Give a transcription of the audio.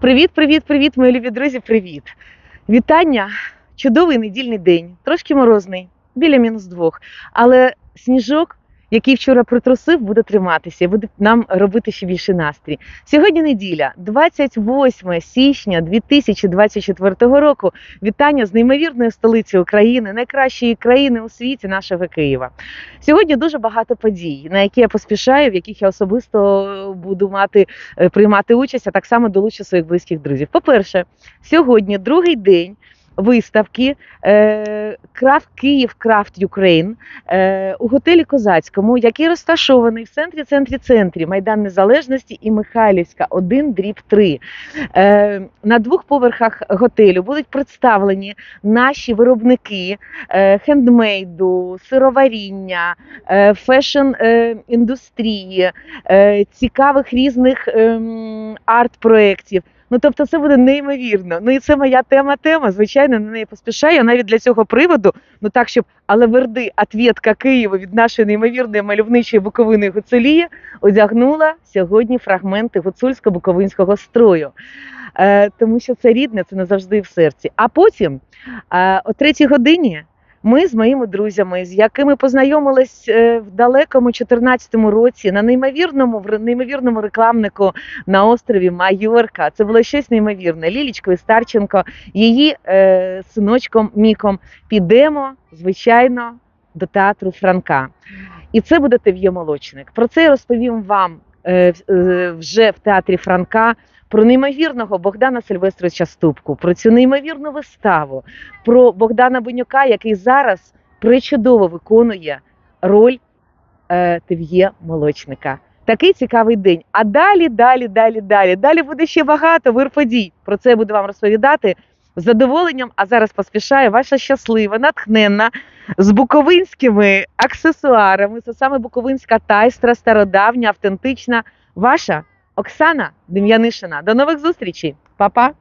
Привіт, привіт, привіт, мої любі друзі, привіт. Вітання. Чудовий недільний день, трошки морозний, біля мінус двох. Але сніжок, який вчора притрусив, буде триматися буде нам робити ще більше настрій. Сьогодні неділя, 28 січня 2024 року. Вітання з неймовірної столиці України, найкращої країни у світі, нашого Києва. Сьогодні дуже багато подій, на які я поспішаю, в яких я особисто буду мати е, приймати участь, а так само долучу своїх близьких друзів. По-перше, сьогодні другий день. Виставки е, Крафт Київ Крафт Юкрейн е, у готелі Козацькому, який розташований в центрі центрі центрі Майдан Незалежності і Михайлівська, 1 дріб 3. Е, на двох поверхах готелю будуть представлені наші виробники е, хендмейду, сироваріння, е, фешн е, індустрії, е, цікавих різних ем, арт-проєктів. Ну, тобто, це буде неймовірно. Ну і це моя тема. Тема. Звичайно, на неї поспішаю. Навіть для цього приводу, ну так, щоб але верди отвєтка Києву від нашої неймовірної мальовничої буковини Гуцулії одягнула сьогодні фрагменти гуцульсько-буковинського строю. Е, тому що це рідне, це назавжди в серці. А потім, е, о третій годині, ми з моїми друзями, з якими познайомились е, в далекому 14-му році на неймовірному в неймовірному рекламнику на острові Майорка. Це було щось неймовірне. Лілічкою Старченко, її е, синочком Міком. Підемо, звичайно, до театру Франка. І це буде Тев'є Молочник. Про це я розповім вам е, е, вже в театрі Франка. Про неймовірного Богдана Сильвестровича Ступку, про цю неймовірну виставу, про Богдана Бенюка, який зараз причудово виконує роль е, Тев'є Молочника. Такий цікавий день. А далі, далі, далі, далі. Далі буде ще багато вирподій. Про це я буду вам розповідати з задоволенням. А зараз поспішаю ваша щаслива, натхненна, з буковинськими аксесуарами. Це саме буковинська тайстра, стародавня, автентична. Ваша Оксана Дем'янишина. До нових зустрічей, Па-па!